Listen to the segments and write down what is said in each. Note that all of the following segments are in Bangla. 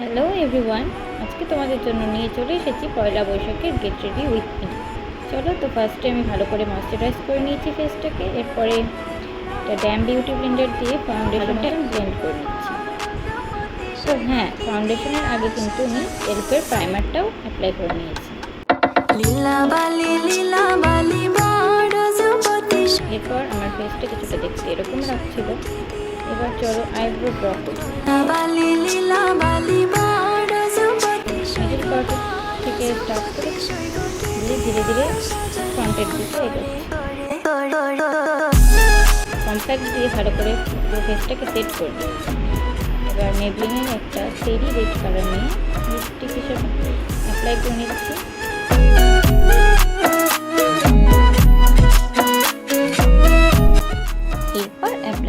হ্যালো এভরিওয়ান আজকে তোমাদের জন্য নিয়ে চলে এসেছি পয়লা বৈশাখের গেট রেডি উইথ মি চলো তো ফার্স্টে আমি ভালো করে ময়শ্চারাইজ করে নিয়েছি ফেসটাকে এরপরে একটা ড্যাম বিউটি ব্লেন্ডার দিয়ে ফাউন্ডেশনটা ব্লেন্ড করে নিচ্ছি। তো হ্যাঁ ফাউন্ডেশনের আগে কিন্তু আমি এলপের প্রাইমারটাও অ্যাপ্লাই করে নিয়েছি। এরপর আমার ফেসটা কিছুটা দেখতে এরকম লাগছিল। এবার চলো আইব্রো ড্র করি। বালি লীলা বালি মিডিল পার্ট থেকে স্টার্ট করে দিয়ে ধীরে ধীরে ফ্রন্টের দিকে এগোচ্ছি কম্প্যাক্ট দিয়ে ভালো করে পুরো ফেসটাকে সেট করে দিয়েছি এবার মেবলিনের একটা সেরি রেড কালার নিয়ে লিপস্টিক হিসেবে অ্যাপ্লাই করে নিচ্ছি।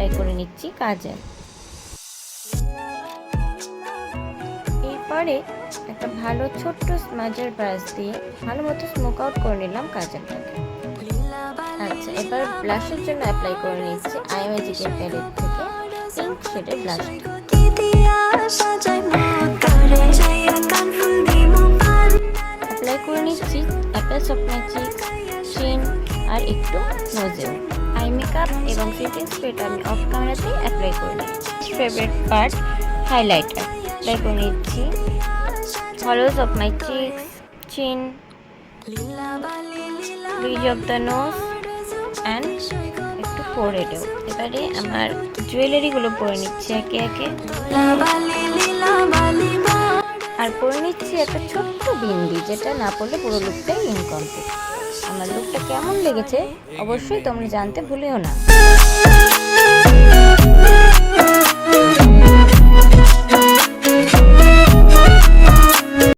অ্যাপ্লাই করে নিচ্ছি কাজল এরপরে একটা ভালো ছোট্ট স্মাজার ব্রাশ দিয়ে ভালো মতো স্মোক আউট করে নিলাম কাজলটাকে। আচ্ছা এবার ব্লাশের জন্য অ্যাপ্লাই করে নিচ্ছি আই ম্যাজিকের প্যালেট থেকে পিঙ্ক শেডের ব্লাশটা অ্যাপ্লাই করে নিচ্ছি মাই চিক চিন আর একটু নোজেল আই মেকআপ এবং সেটিং স্প্রেটা আমি অফ ক্যামেরাতেই অ্যাপ্লাই করে নিচ্ছি ফেভারিট পার্ট হাইলাইটার অ্যাপ্লাই করে নিচ্ছি। Hollows of my cheeks chin bridge of the nose and একটু ফোরহেডেও এবারে আমার জুয়েলারিগুলো পরে নিচ্ছি একে একে। আর পরে নিচ্ছি একটা ছোট্ট বিন্দি, যেটা না পড়লে পুরো লুকটাই ইনকমপ্লিট আমার লুকটা কেমন লেগেছে, অবশ্যই তোমরা জানতে ভুলেও না।